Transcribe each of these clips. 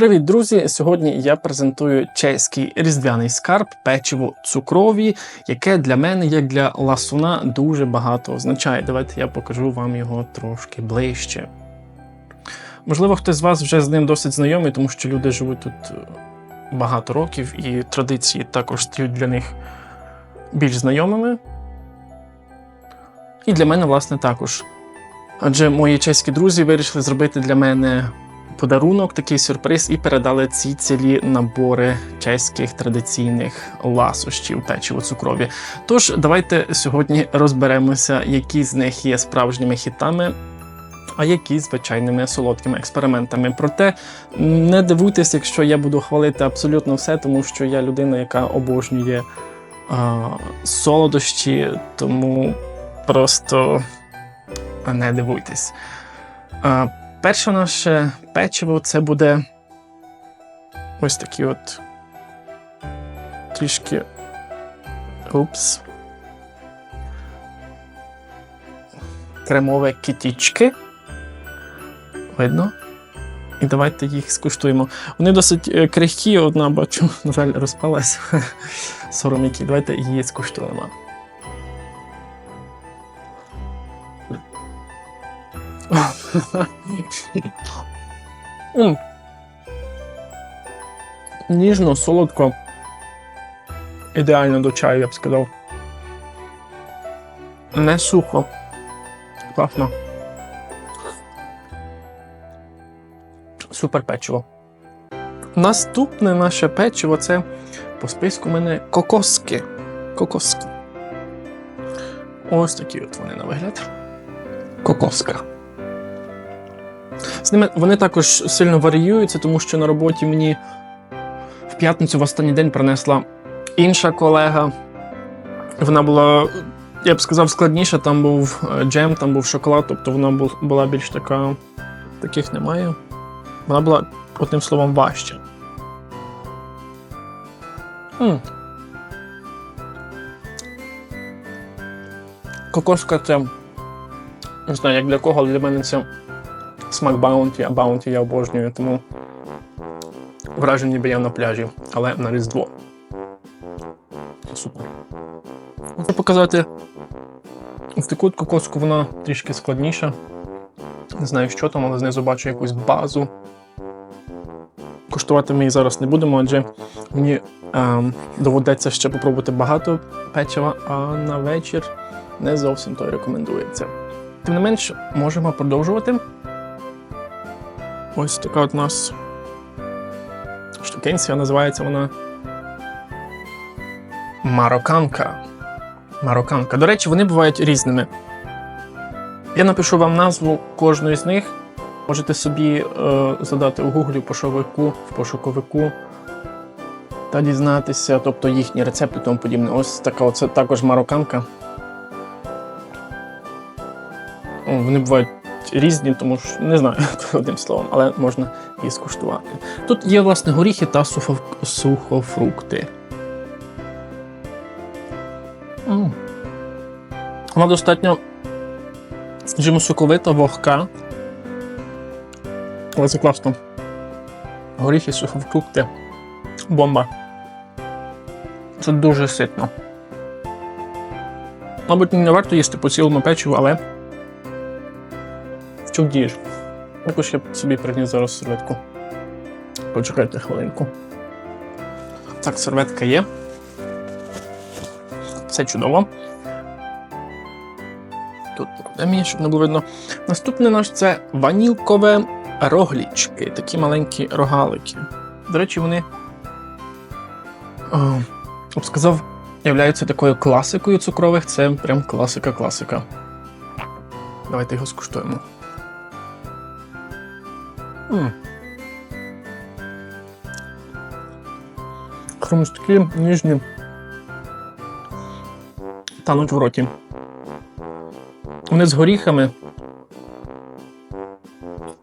Привіт, друзі! Сьогодні я презентую чеський різдвяний скарб печиво цукрові, яке для мене, як для ласуна, дуже багато означає. Давайте я покажу вам його трошки ближче. Можливо, хтось з вас вже з ним досить знайомий, тому що люди живуть тут е, багато років, і традиції також стають для них більш знайомими. І для мене, власне, також. Адже мої чеські друзі вирішили зробити для мене подарунок, такий сюрприз, і передали ці цілі набори чеських традиційних ласощів печиво цукрові. Тож давайте сьогодні розберемося, які з них є справжніми хітами. А які звичайними солодкими експериментами. Проте не дивуйтесь, якщо я буду хвалити абсолютно все, тому що я людина, яка обожнює а, солодощі, тому просто не дивуйтесь. А, перше наше печиво це буде ось такі от трішки. Упс. Кремове кітічки. Видно? І давайте їх скуштуємо. Вони досить е, крихкі, одна бачу, на жаль, розпалася. Сором які. Давайте її скуштуємо. Ніжно, солодко. Ідеально до чаю, я б сказав. Не сухо. Класно. Супер печиво. Наступне наше печиво це по списку у мене кокоски. Кокоски. Ось такі от вони на вигляд. Кокоска. З ними вони також сильно варіюються, тому що на роботі мені в п'ятницю в останній день принесла інша колега. Вона була, я б сказав, складніша. Там був е, джем, там був шоколад, тобто вона була більш така. Таких немає. Вона була, одним словом, важча. М. Кокоска це. Не знаю, як для кого, але для мене це смак баунті, а баунті я обожнюю, тому враження ніби я на пляжі, але на Різдво. Супер. Хочу показати ось таку кокоску, вона трішки складніша. Не знаю, що там, але знизу бачу якусь базу. Коштувати ми її зараз не будемо, адже мені ем, доведеться ще попробувати багато печива, а на вечір не зовсім то рекомендується. Тим не менш, можемо продовжувати. Ось така от нас штукенція, називається вона Мароканка. Мароканка. До речі, вони бувають різними. Я напишу вам назву кожної з них. Можете собі е, задати у гуглі в пошуковику, в пошуковику та дізнатися, тобто їхні рецепти тому подібне. Ось така оце також мароканка. О, Вони бувають різні, тому що не знаю одним словом, але можна її скуштувати. Тут є, власне, горіхи та сухо- сухофрукти. Вона достатньо, скажімо, соковита, вогка. Але це класно. Горіхи, сухофрукти. Бомба. Це дуже ситно. Мабуть, не варто їсти по цілому печиву, але в чому дієш? Також я собі приніс зараз серветку. Почекайте хвилинку. Так, серветка є. Все чудово. Тут мені, щоб не було видно. Наступне наш це ванілкове роглічки, такі маленькі рогалики. До речі, вони, я б сказав, являються такою класикою цукрових. Це прям класика-класика. Давайте його скуштуємо. М. Хрумсткі, ніжні. Тануть в роті. Вони з горіхами.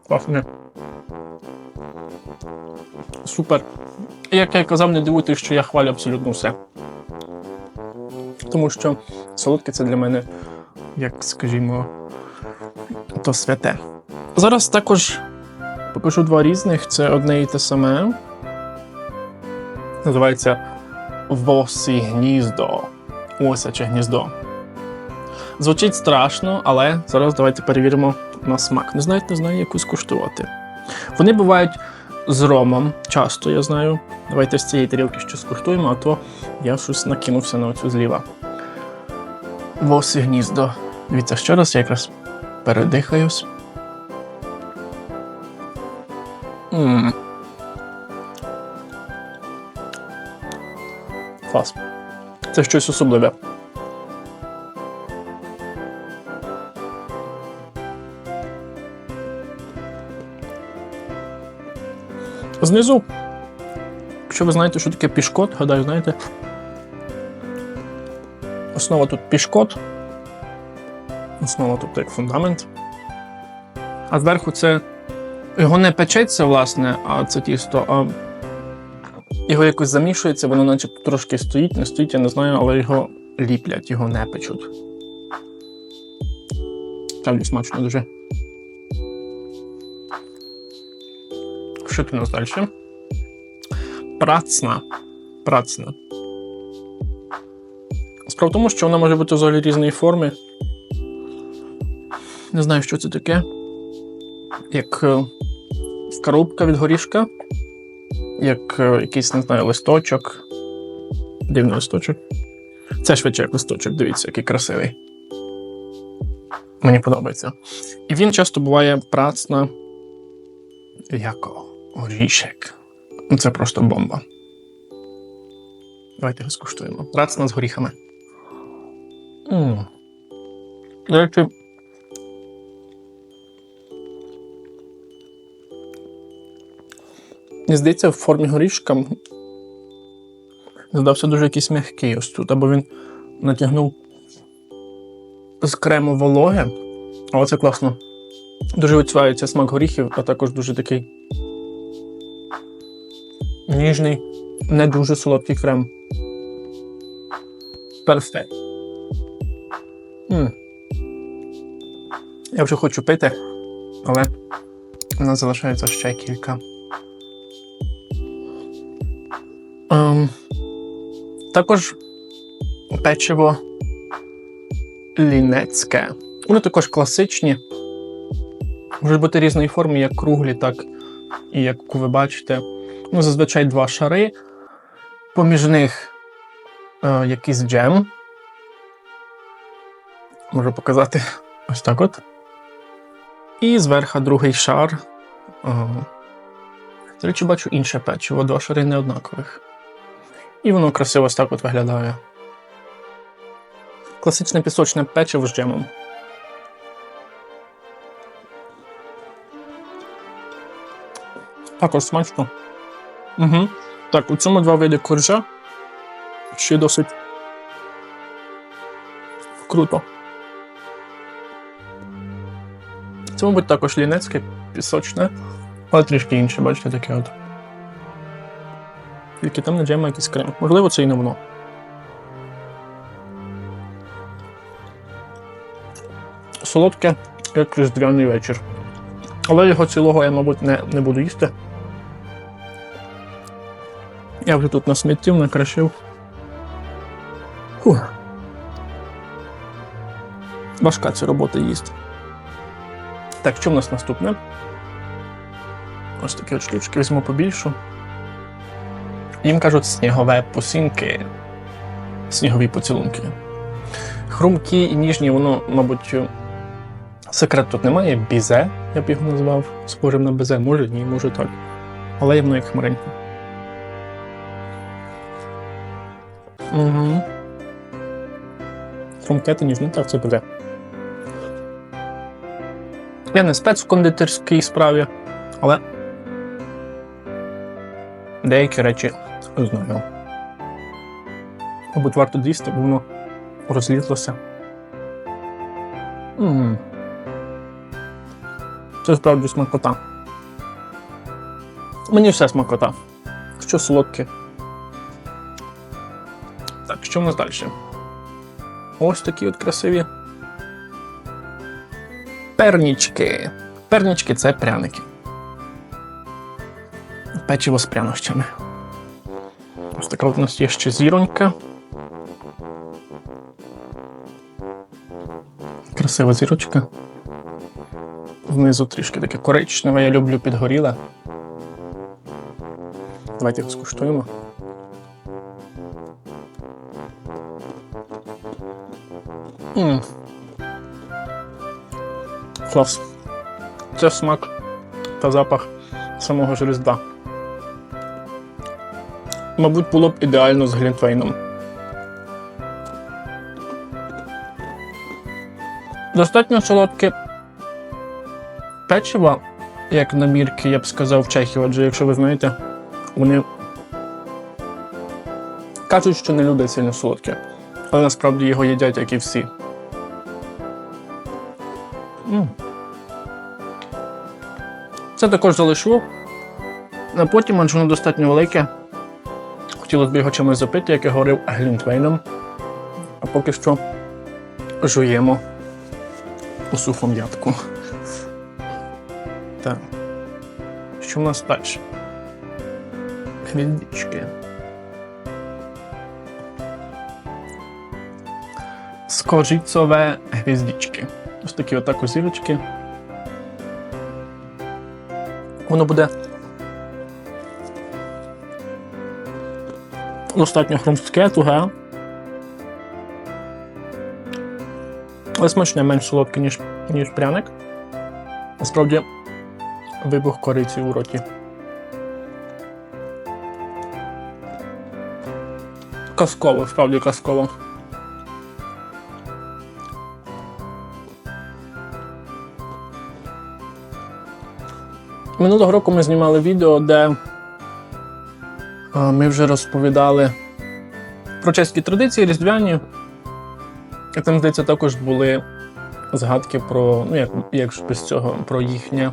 Пахне. Супер. Як я казав, не дивуйтесь, що я хвалю абсолютно все. Тому що солодке це для мене, як скажімо, то святе. Зараз також Покажу два різних. Це одне і те саме. Називається Восі гніздо. Осяче гніздо. Звучить страшно, але зараз давайте перевіримо на смак. Не знаєте, не знаю, яку скуштувати. Вони бувають з ромом, часто я знаю. Давайте з цієї тарілки щось скуштуємо, а то я щось накинувся на оцю зліва. Восі гніздо. Дивіться, ще раз я якраз передихаюсь. Ммм. Клас. Це щось особливе. Знизу, якщо ви знаєте, що таке пішкот, гадаю, знаєте. Основа тут пішкот. Основа тут як фундамент. А зверху це. Його не печеться, власне, а це тісто, а його якось замішується, воно начебто трошки стоїть, не стоїть, я не знаю, але його ліплять, його не печуть. Справді смачно дуже. Що тут у нас далі? Працна. Працна. Справа в тому, що вона може бути взагалі різної форми. Не знаю, що це таке. Як е, коробка від горішка, як е, якийсь, не знаю, листочок. Дивний листочок. Це швидше як листочок, дивіться, який красивий. Мені подобається. І він часто буває працна як горішек. Ну, Це просто бомба. Давайте його скуштуємо. Працна з горіхами. М. До речі, Мені здається, в формі горішка здався дуже якийсь м'який ось тут, або він натягнув з крему вологе. Але це класно. Дуже відчувається смак горіхів, а також дуже такий ніжний, не дуже солодкий крем. Перфект. Я вже хочу пити, але у нас залишається ще кілька. Ем, також печиво лінецьке. Вони також класичні. Можуть бути різної форми, як круглі, так і як ви бачите. Ну, зазвичай два шари. Поміж них е, якийсь джем. Можу показати ось так от. І зверху другий шар. Е, до речі, бачу інше печиво, два шари неоднакових. І воно красиво ось так от виглядає. Класичне пісочне печиво з джемом. Також смачно. Угу. Так, у цьому два види коржа. Ще досить круто. Це, мабуть, також лінецьке, пісочне, але трішки інше, бачите, таке от. Тільки там на джема якийсь крем. Можливо, це і не воно. Солодке, як різдвяний вечір. Але його цілого я, мабуть, не, не буду їсти. Я вже тут насмітив, накрашив. Важка ця робота їсти. Так, що в нас наступне? Ось такі от штучки візьму побільшу. Їм кажуть снігове посінки, снігові поцілунки. Хрумкі і ніжні, воно, мабуть, секрет тут немає. Бізе, я б його назвав, схожим на безе, може ні, може так. Але є воно як хмаренько. Угу. Хрумке та ніжне, так це безе. Я не спец в кондитерській справі, але деякі речі знаю. Мабуть, варто з'їсти, бо воно розлізлося. М. Це справді смакота. Мені все смакота. Що солодке. Так, що в нас далі? Ось такі от красиві. Пернічки. Пернічки це пряники. печиво з прянощами. Така у нас є ще зіронька. Красива зірочка. Знизу трішки таке коричневе, я люблю підгоріле. Давайте його скуштуємо. М. Клас. Це смак та запах самого ж Різдва. Мабуть, було б ідеально з глінтвейном. Достатньо солодке печиво, як намірки, я б сказав, в Чехії, адже якщо ви знаєте, вони кажуть, що не люблять сильно солодке, але насправді його їдять, як і всі. Це також залишу. А потім, адже воно достатньо велике. Хотілося б його чимось запити, як я говорив, глінтвейном. А поки що жуємо у сухому ядку. Так. Що в нас далі? Гвіздічки. Скоржицове гвіздічки. Ось такі отак зірочки. Воно буде достатньо хрумстке, туге. Але смачне менш солодке, ніж, ніж пряник. Насправді вибух кориці у роті. Казково, справді казково. Минулого року ми знімали відео, де ми вже розповідали про чеські традиції різдвяні. Там, здається, також були згадки про, ну як, як без цього, про їхнє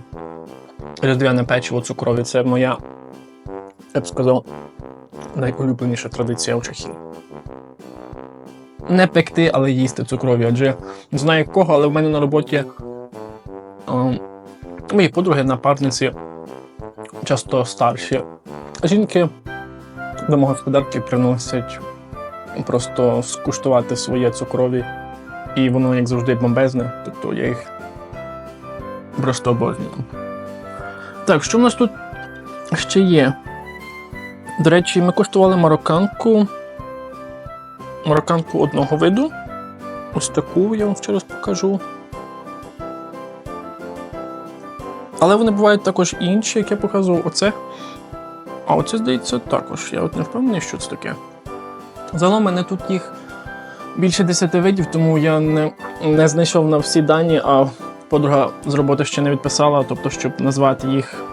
різдвяне печиво цукрові. Це моя, я б сказав, найулюбленіша традиція у Чехії. Не пекти, але їсти цукрові. Адже не знаю кого, але в мене на роботі мої подруги, напарниці часто старші. Жінки домогосподарки приносять просто скуштувати своє цукрові, і воно, як завжди, бомбезне, тобто я їх просто обожнюю. Так, що в нас тут ще є? До речі, ми куштували марокканку. Марокканку одного виду. Ось таку я вам ще раз покажу. Але вони бувають також інші, як я показував. Оце. А оце, здається, також. Я от не впевнений, що це таке. Загалом мене тут їх більше 10 видів, тому я не, не знайшов на всі дані, а подруга з роботи ще не відписала, тобто, щоб назвати їх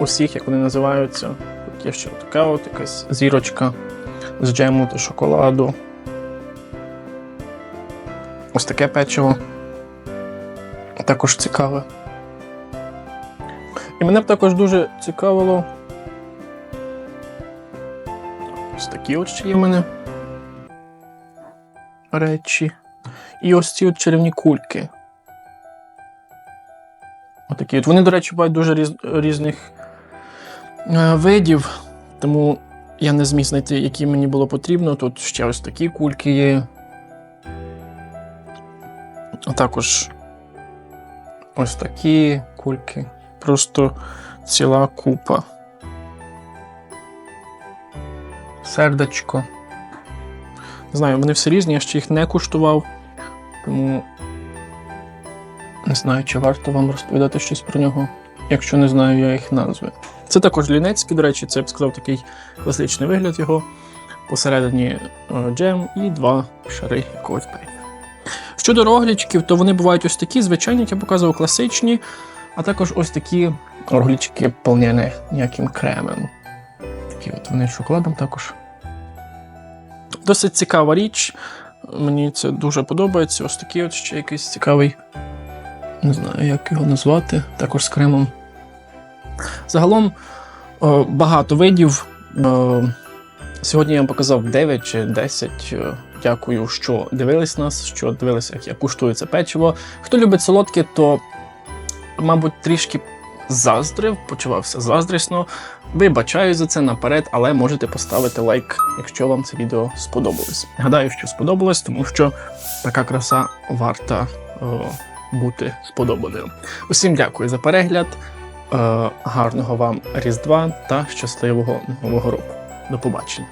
усіх, як вони називаються. Тут є ще така от якась зірочка з джему та шоколаду. Ось таке печиво. Також цікаве. І мене б також дуже цікавило. Такі от ще є в мене речі. І ось ці от чарівні кульки. Отакі от. Вони, до речі, бувають дуже різ... різних е, видів, тому я не зміг знайти, які мені було потрібно. Тут ще ось такі кульки є. А також ось такі кульки. Просто ціла купа. Сердечко. Не знаю, вони всі різні, я ще їх не куштував, тому не знаю, чи варто вам розповідати щось про нього, якщо не знаю я їх назви. Це також лінецький, до речі, це я б сказав такий класичний вигляд його. Посередині е, джем і два шари якогось печива. Щодо роглічків, то вони бувають ось такі, звичайні, як я показував, класичні, а також ось такі роглічки повняні ніяким кремом. Такі от вони з шоколадом також. Досить цікава річ. Мені це дуже подобається. Ось такий от ще якийсь цікавий. Не знаю, як його назвати, також з кремом. Загалом е, багато видів. Е, Сьогодні я вам показав 9 чи 10. Е, Дякую, що дивились нас, що дивилися, як я куштую це печиво. Хто любить солодке, то, мабуть, трішки заздрив, почувався заздрісно. Вибачаю за це наперед, але можете поставити лайк, якщо вам це відео сподобалось. Гадаю, що сподобалось, тому що така краса варта о, бути сподобаною. Усім дякую за перегляд. Е, гарного вам Різдва та щасливого Нового року. До побачення.